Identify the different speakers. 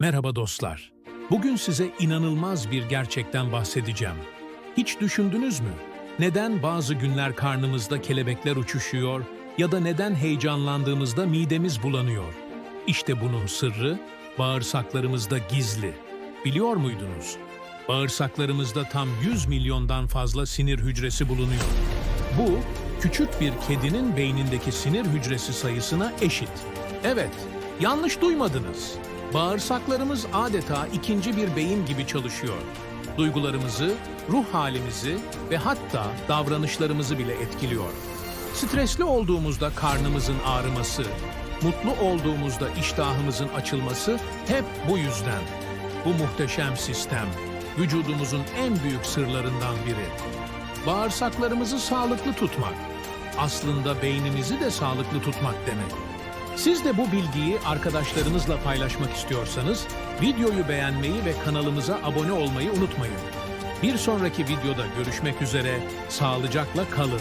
Speaker 1: Merhaba dostlar. Bugün size inanılmaz bir gerçekten bahsedeceğim. Hiç düşündünüz mü? Neden bazı günler karnımızda kelebekler uçuşuyor ya da neden heyecanlandığımızda midemiz bulanıyor? İşte bunun sırrı bağırsaklarımızda gizli. Biliyor muydunuz? Bağırsaklarımızda tam 100 milyondan fazla sinir hücresi bulunuyor. Bu, küçük bir kedinin beynindeki sinir hücresi sayısına eşit. Evet, yanlış duymadınız. Bağırsaklarımız adeta ikinci bir beyin gibi çalışıyor. Duygularımızı, ruh halimizi ve hatta davranışlarımızı bile etkiliyor. Stresli olduğumuzda karnımızın ağrıması, mutlu olduğumuzda iştahımızın açılması hep bu yüzden. Bu muhteşem sistem, vücudumuzun en büyük sırlarından biri. Bağırsaklarımızı sağlıklı tutmak, aslında beynimizi de sağlıklı tutmak demek. Siz de bu bilgiyi arkadaşlarınızla paylaşmak istiyorsanız videoyu beğenmeyi ve kanalımıza abone olmayı unutmayın. Bir sonraki videoda görüşmek üzere, sağlıcakla kalın.